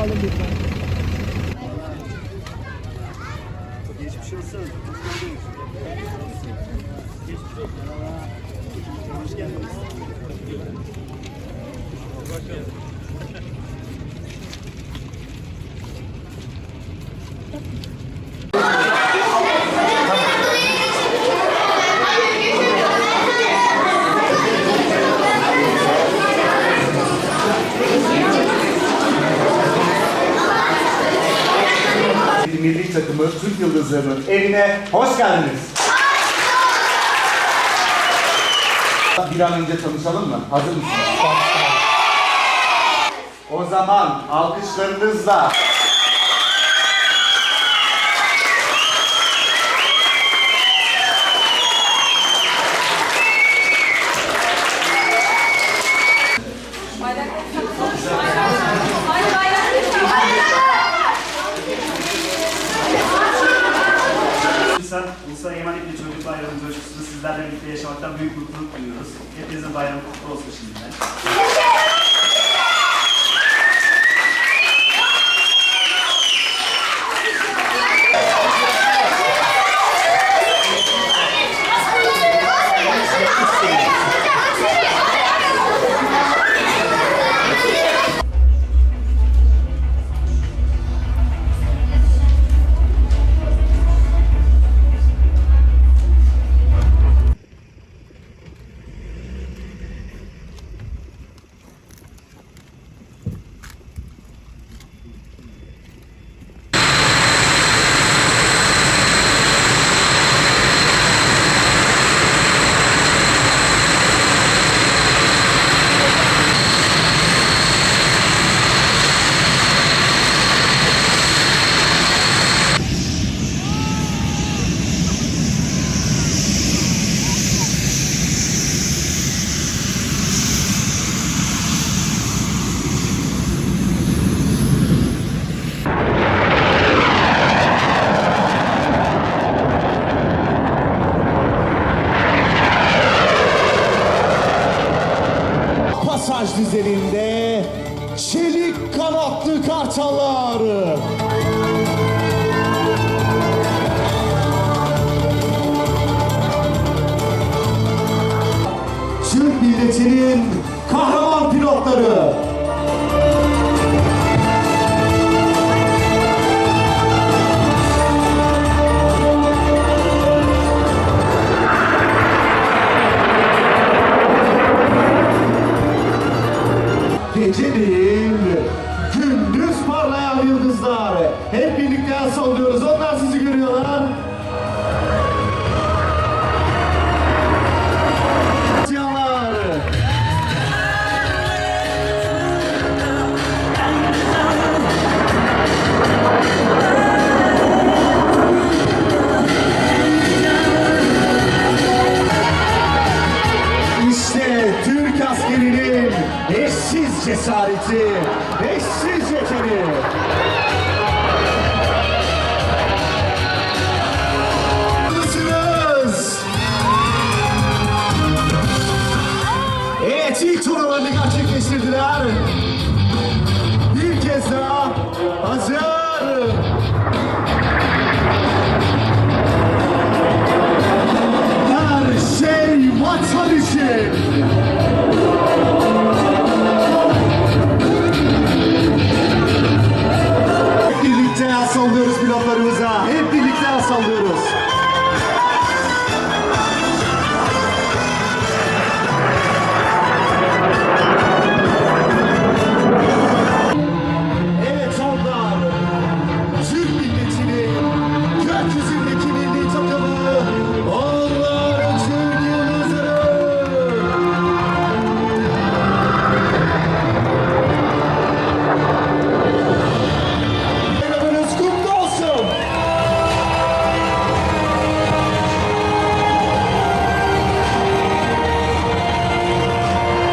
kalın lütfen. Geçmiş olsun. Hoş geldiniz. Geçmiş olsun. Hoş geldiniz. Bir takımı Türk Yıldızları'nın evine hoş geldiniz. Bir an önce tanışalım mı? Hazır mısınız? O zaman alkışlarınızla Ulusal, Ulusal Emanetli Çocuk Bayramı coşkusunu sizlerle birlikte yaşamaktan büyük mutluluk duyuyoruz. Hepinizin bayramı kutlu olsun şimdiden. Pasaj düzeninde çelik kanatlı kartallar. Gece değil, gündüz parlayan yıldızlar. Hep birlikte el sallıyoruz. Onlar sizi görüyorlar. Cesareti, eşsiz yeteneği.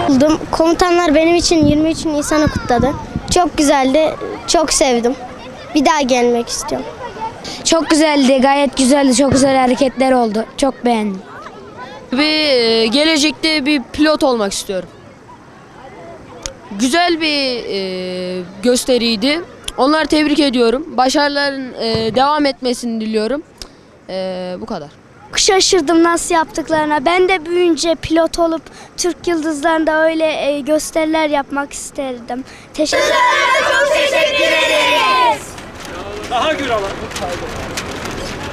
Buldum. Komutanlar benim için 23 Nisan'ı kutladı. Çok güzeldi. Çok sevdim. Bir daha gelmek istiyorum. Çok güzeldi, gayet güzeldi. Çok güzel hareketler oldu. Çok beğendim. Bir e, gelecekte bir pilot olmak istiyorum. Güzel bir e, gösteriydi. Onları tebrik ediyorum. Başarıların e, devam etmesini diliyorum. E, bu kadar. Şaşırdım nasıl yaptıklarına. Ben de büyüyünce pilot olup Türk Yıldızları'nda öyle e, gösteriler yapmak isterdim. Teşekkür Daha gür alalım.